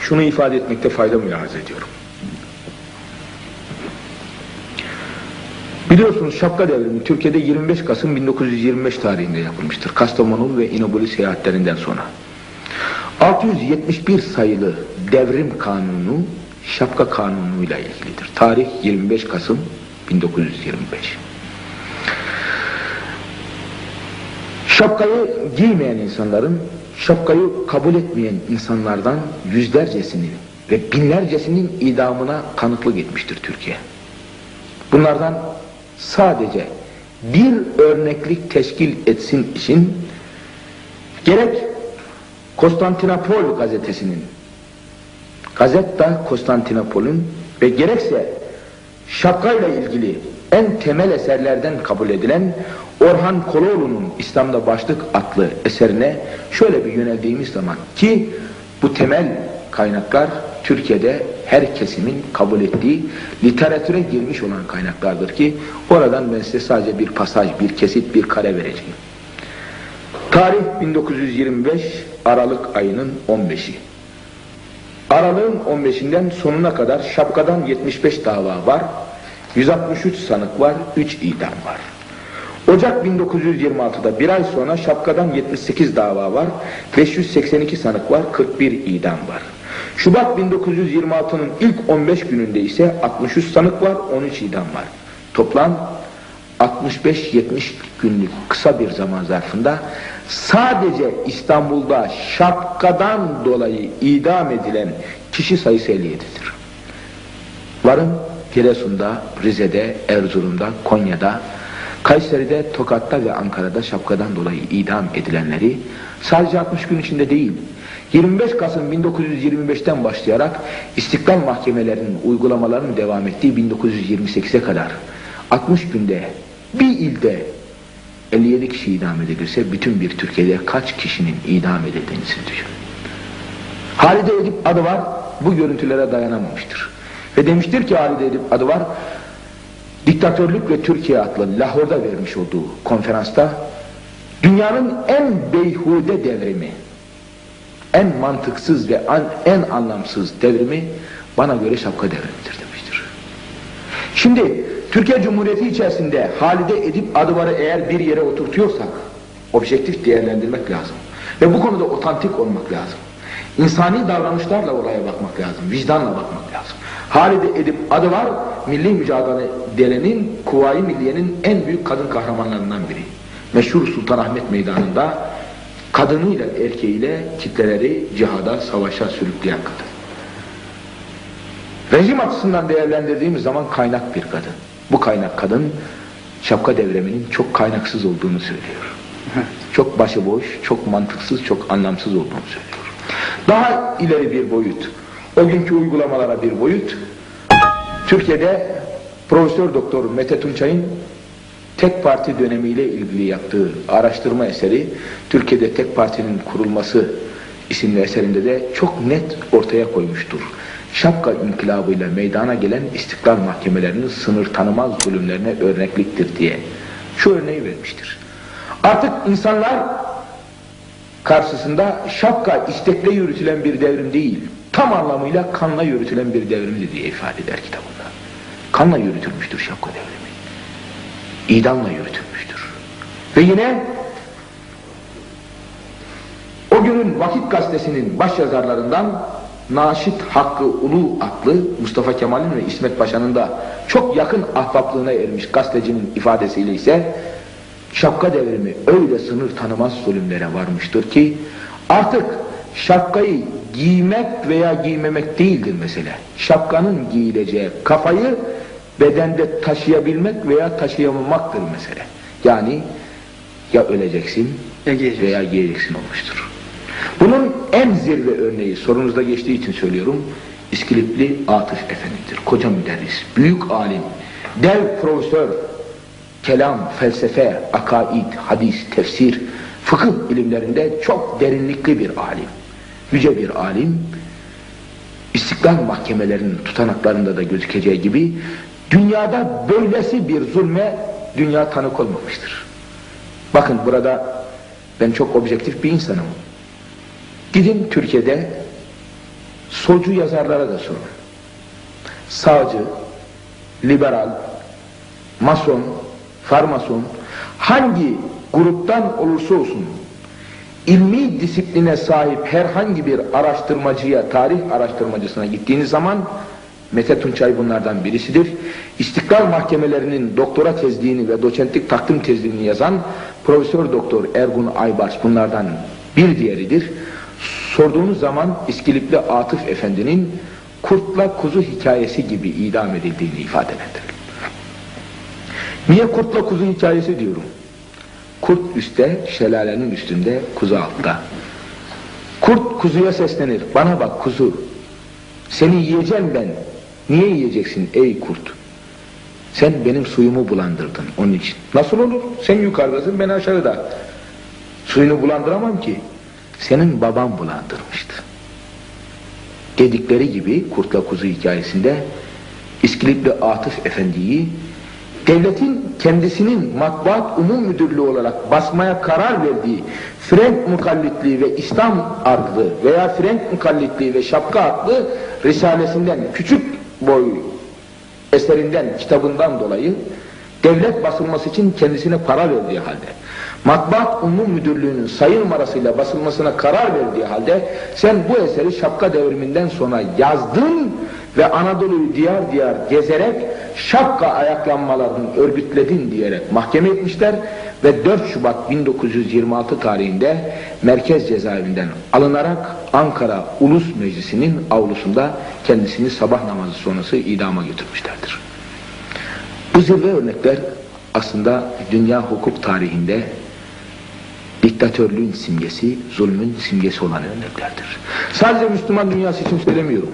şunu ifade etmekte fayda mülahaz ediyorum. Biliyorsunuz şapka devrimi Türkiye'de 25 Kasım 1925 tarihinde yapılmıştır. Kastamonu ve İnebolu seyahatlerinden sonra. 671 sayılı devrim kanunu şapka kanunuyla ilgilidir. Tarih 25 Kasım 1925. Şapkayı giymeyen insanların, şapkayı kabul etmeyen insanlardan yüzlercesinin ve binlercesinin idamına kanıklık etmiştir Türkiye. Bunlardan sadece bir örneklik teşkil etsin için gerek Konstantinopol gazetesinin Gazetta Konstantinopol'ün ve gerekse şapkayla ilgili en temel eserlerden kabul edilen Orhan Koloğlu'nun İslam'da Başlık adlı eserine şöyle bir yöneldiğimiz zaman ki bu temel kaynaklar Türkiye'de her kesimin kabul ettiği literatüre girmiş olan kaynaklardır ki oradan ben size sadece bir pasaj, bir kesit, bir kare vereceğim. Tarih 1925 Aralık ayının 15'i. Aralığın 15'inden sonuna kadar şapkadan 75 dava var, 163 sanık var, 3 idam var. Ocak 1926'da bir ay sonra şapkadan 78 dava var, 582 sanık var, 41 idam var. Şubat 1926'nın ilk 15 gününde ise 63 sanık var, 13 idam var. Toplam 65-70 günlük kısa bir zaman zarfında sadece İstanbul'da şapkadan dolayı idam edilen kişi sayısı 57'dir. Varın Giresun'da, Rize'de, Erzurum'da, Konya'da, Kayseri'de, Tokat'ta ve Ankara'da şapkadan dolayı idam edilenleri sadece 60 gün içinde değil, 25 Kasım 1925'ten başlayarak istiklal mahkemelerinin uygulamalarının devam ettiği 1928'e kadar 60 günde bir ilde 57 kişi idam edilirse bütün bir Türkiye'de kaç kişinin idam edildiğini siz düşünün. Halide Edip adı var bu görüntülere dayanamamıştır. Ve demiştir ki Halide Edip adı var Diktatörlük ve Türkiye adlı Lahor'da vermiş olduğu konferansta dünyanın en beyhude devrimi en mantıksız ve en anlamsız devrimi bana göre şapka devrimidir demiştir. Şimdi Türkiye Cumhuriyeti içerisinde Halide Edip Adıvar'ı eğer bir yere oturtuyorsak objektif değerlendirmek lazım. Ve bu konuda otantik olmak lazım. İnsani davranışlarla olaya bakmak lazım. Vicdanla bakmak lazım. Halide Edip Adıvar milli mücadelenin Kuvayi Milliye'nin en büyük kadın kahramanlarından biri. Meşhur Sultanahmet Meydanı'nda kadınıyla erkeğiyle kitleleri cihada, savaşa sürükleyen kadın. Rejim açısından değerlendirdiğimiz zaman kaynak bir kadın. Bu kaynak kadın şapka devriminin çok kaynaksız olduğunu söylüyor. Çok başıboş, çok mantıksız, çok anlamsız olduğunu söylüyor. Daha ileri bir boyut, o günkü uygulamalara bir boyut, Türkiye'de Profesör Doktor Mete Tunçay'ın tek parti dönemiyle ilgili yaptığı araştırma eseri Türkiye'de tek partinin kurulması isimli eserinde de çok net ortaya koymuştur. Şapka inkılabıyla meydana gelen istiklal mahkemelerinin sınır tanımaz zulümlerine örnekliktir diye şu örneği vermiştir. Artık insanlar karşısında şapka istekle yürütülen bir devrim değil, tam anlamıyla kanla yürütülen bir devrimdi diye ifade eder kitabında. Kanla yürütülmüştür şapka devrimi idamla yürütülmüştür. Ve yine o günün Vakit Gazetesi'nin başyazarlarından Naşit Hakkı Ulu adlı Mustafa Kemal'in ve İsmet Paşa'nın da çok yakın ahbaplığına ermiş gazetecinin ifadesiyle ise şapka devrimi öyle sınır tanımaz zulümlere varmıştır ki artık şapkayı giymek veya giymemek değildir mesele. Şapkanın giyileceği kafayı bedende taşıyabilmek veya taşıyamamaktır mesele. Yani ya öleceksin Ya giyeceksin. veya giyeceksin olmuştur. Bunun en zirve örneği sorunuzda geçtiği için söylüyorum. İskilipli Atıf Efendi'dir. Koca müderris, büyük alim, dev profesör, kelam, felsefe, akaid, hadis, tefsir, fıkıh ilimlerinde çok derinlikli bir alim. Yüce bir alim, İstiklal mahkemelerinin tutanaklarında da gözükeceği gibi dünyada böylesi bir zulme dünya tanık olmamıştır. Bakın burada ben çok objektif bir insanım. Gidin Türkiye'de solcu yazarlara da sorun. Sağcı, liberal, mason, farmason, hangi gruptan olursa olsun ilmi disipline sahip herhangi bir araştırmacıya, tarih araştırmacısına gittiğiniz zaman Mete Tunçay bunlardan birisidir. İstiklal mahkemelerinin doktora tezliğini ve doçentlik takdim tezliğini yazan Profesör Doktor Ergun Aybars bunlardan bir diğeridir. Sorduğunuz zaman İskilipli Atıf Efendi'nin kurtla kuzu hikayesi gibi idam edildiğini ifadelendirir. Niye kurtla kuzu hikayesi diyorum? Kurt üstte, şelalenin üstünde, kuzu altta. Kurt kuzuya seslenir. Bana bak kuzu. Seni yiyeceğim ben. Niye yiyeceksin ey kurt? Sen benim suyumu bulandırdın onun için. Nasıl olur? Sen yukarıdasın ben aşağıda. Suyunu bulandıramam ki. Senin baban bulandırmıştı. Dedikleri gibi Kurtla Kuzu hikayesinde İskilipli Atıf Efendi'yi devletin kendisinin matbuat umum müdürlüğü olarak basmaya karar verdiği Frenk Mukallitliği ve İslam adlı veya Frenk Mukallitliği ve Şapka adlı risalesinden küçük boy eserinden, kitabından dolayı devlet basılması için kendisine para verdiği halde Matbuat Umum Müdürlüğü'nün sayı numarasıyla basılmasına karar verdiği halde sen bu eseri şapka devriminden sonra yazdın ve Anadolu'yu diyar diyar gezerek şapka ayaklanmalarını örgütledin diyerek mahkeme etmişler ve 4 Şubat 1926 tarihinde merkez cezaevinden alınarak Ankara Ulus Meclisi'nin avlusunda kendisini sabah namazı sonrası idama götürmüşlerdir. Bu zirve örnekler aslında dünya hukuk tarihinde diktatörlüğün simgesi, zulmün simgesi olan örneklerdir. Sadece Müslüman dünyası için söylemiyorum.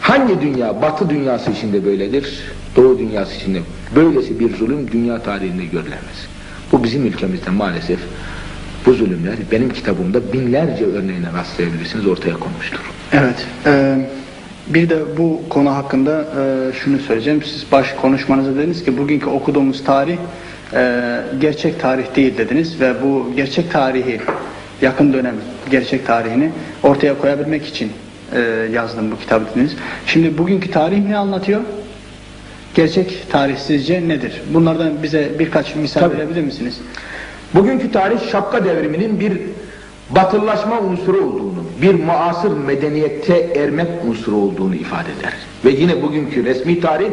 Hangi dünya, batı dünyası içinde böyledir, doğu dünyası içinde böylesi bir zulüm dünya tarihinde görülemez. Bu bizim ülkemizde maalesef bu zulümler benim kitabımda binlerce örneğine rastlayabilirsiniz ortaya konmuştur. Evet. e, bir de bu konu hakkında e, şunu söyleyeceğim. Siz baş konuşmanızda dediniz ki bugünkü okuduğumuz tarih e, gerçek tarih değil dediniz ve bu gerçek tarihi yakın dönem gerçek tarihini ortaya koyabilmek için e, yazdım bu kitabı dediniz. Şimdi bugünkü tarih ne anlatıyor? Gerçek tarih sizce nedir? Bunlardan bize birkaç misal Tabii. verebilir misiniz? Bugünkü tarih şapka devriminin bir batılılaşma unsuru olduğunu, bir muasır medeniyette ermek unsuru olduğunu ifade eder. Ve yine bugünkü resmi tarih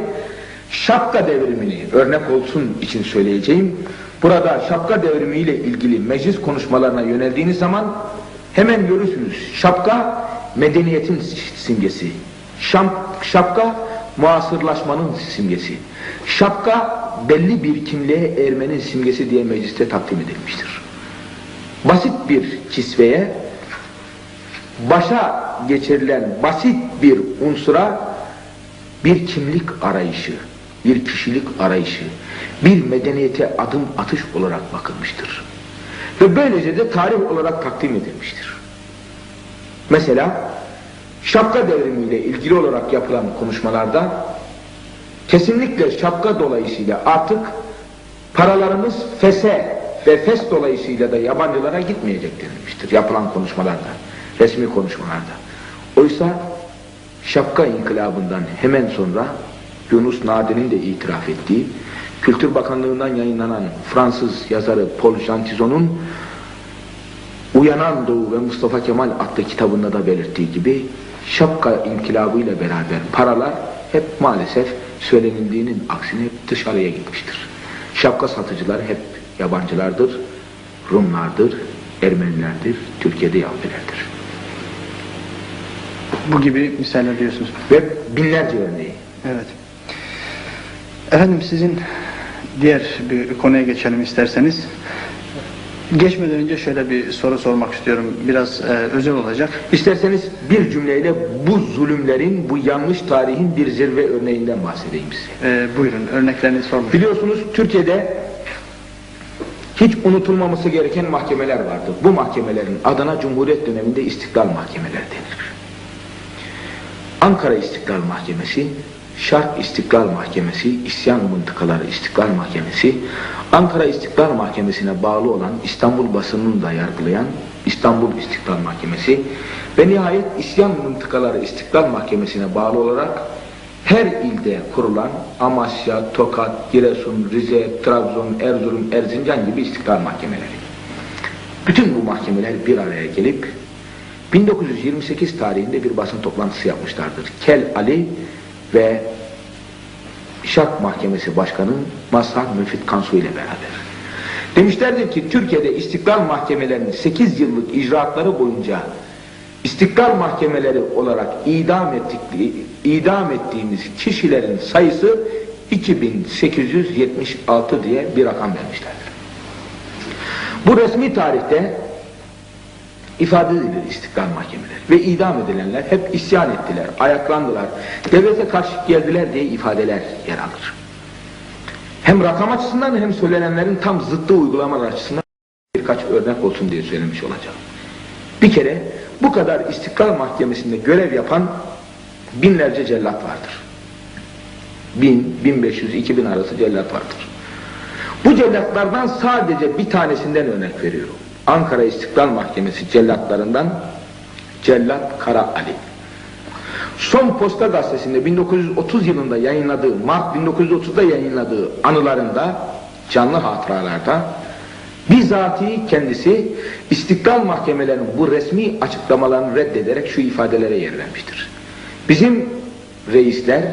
şapka devrimini örnek olsun için söyleyeceğim. Burada şapka devrimiyle ilgili meclis konuşmalarına yöneldiğiniz zaman hemen görürsünüz. Şapka medeniyetin simgesi. Şam, şapka muasırlaşmanın simgesi. Şapka belli bir kimliğe ermenin simgesi diye mecliste takdim edilmiştir. Basit bir kisveye başa geçirilen basit bir unsura bir kimlik arayışı, bir kişilik arayışı, bir medeniyete adım atış olarak bakılmıştır. Ve böylece de tarih olarak takdim edilmiştir. Mesela şapka devrimiyle ilgili olarak yapılan konuşmalarda kesinlikle şapka dolayısıyla artık paralarımız fese ve fes dolayısıyla da yabancılara gitmeyecek denilmiştir yapılan konuşmalarda, resmi konuşmalarda. Oysa şapka inkılabından hemen sonra Yunus Nadi'nin de itiraf ettiği Kültür Bakanlığı'ndan yayınlanan Fransız yazarı Paul Gentizon'un Uyanan Doğu ve Mustafa Kemal adlı kitabında da belirttiği gibi şapka inkılabıyla beraber paralar hep maalesef söylenildiğinin aksine hep dışarıya gitmiştir. Şapka satıcılar hep yabancılardır, Rumlardır, Ermenilerdir, Türkiye'de Yahudilerdir. Bu gibi misaller diyorsunuz. Ve binlerce örneği. Evet. Efendim sizin diğer bir konuya geçelim isterseniz. Geçmeden önce şöyle bir soru sormak istiyorum. Biraz e, özel olacak. İsterseniz bir cümleyle bu zulümlerin, bu yanlış tarihin bir zirve örneğinden bahsedeyim size. E, buyurun örneklerini sormak. Biliyorsunuz Türkiye'de hiç unutulmaması gereken mahkemeler vardır. Bu mahkemelerin adına Cumhuriyet döneminde istiklal mahkemeleri denir. Ankara İstiklal Mahkemesi, Şark İstiklal Mahkemesi, İsyan Mıntıkaları İstiklal Mahkemesi, Ankara İstiklal Mahkemesi'ne bağlı olan İstanbul basınını da yargılayan İstanbul İstiklal Mahkemesi ve nihayet İsyan Mıntıkaları İstiklal Mahkemesi'ne bağlı olarak her ilde kurulan Amasya, Tokat, Giresun, Rize, Trabzon, Erzurum, Erzincan gibi istiklal mahkemeleri. Bütün bu mahkemeler bir araya gelip 1928 tarihinde bir basın toplantısı yapmışlardır. Kel Ali ve Şark Mahkemesi Başkanı Mazhar Müfit Kansu ile beraber. Demişlerdir ki Türkiye'de istiklal mahkemelerinin 8 yıllık icraatları boyunca istiklal mahkemeleri olarak idam, ettik, idam ettiğimiz kişilerin sayısı 2876 diye bir rakam vermişlerdir. Bu resmi tarihte ifade edilir istiklal mahkemeleri ve idam edilenler hep isyan ettiler, ayaklandılar, devlete karşı geldiler diye ifadeler yer alır. Hem rakam açısından hem söylenenlerin tam zıttı uygulamalar açısından birkaç örnek olsun diye söylemiş olacağım. Bir kere bu kadar istiklal mahkemesinde görev yapan binlerce cellat vardır. Bin, bin beş yüz, iki bin arası cellat vardır. Bu cellatlardan sadece bir tanesinden örnek veriyorum. Ankara İstiklal Mahkemesi cellatlarından Cellat Kara Ali. Son Posta Gazetesi'nde 1930 yılında yayınladığı, Mart 1930'da yayınladığı anılarında, canlı hatıralarda bizatihi kendisi istiklal mahkemelerinin bu resmi açıklamalarını reddederek şu ifadelere yer vermiştir. Bizim reisler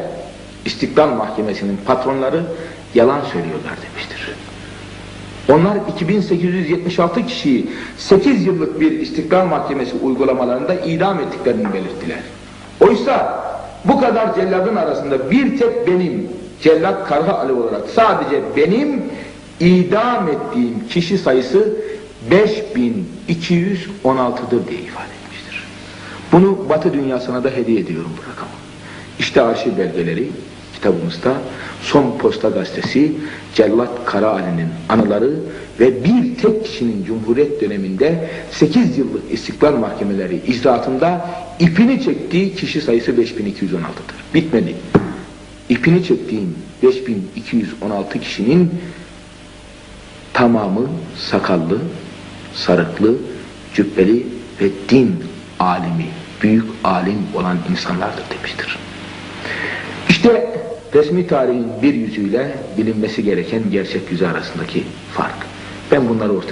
istiklal mahkemesinin patronları yalan söylüyorlar demiştir. Onlar 2876 kişiyi 8 yıllık bir istiklal mahkemesi uygulamalarında idam ettiklerini belirttiler. Oysa bu kadar celladın arasında bir tek benim cellat Karha Ali olarak sadece benim idam ettiğim kişi sayısı 5216'dır diye ifade etmiştir. Bunu Batı dünyasına da hediye ediyorum bu rakamı. İşte arşiv belgeleri kitabımızda Son Posta Gazetesi Cellat Kara Ali'nin anıları ve bir tek kişinin Cumhuriyet döneminde 8 yıllık istiklal mahkemeleri icraatında ipini çektiği kişi sayısı 5216'dır. Bitmedi. İpini çektiğim 5216 kişinin tamamı sakallı, sarıklı, cübbeli ve din alimi, büyük alim olan insanlardır demiştir. Resmi tarihin bir yüzüyle bilinmesi gereken gerçek yüzü arasındaki fark. Ben bunları ortaya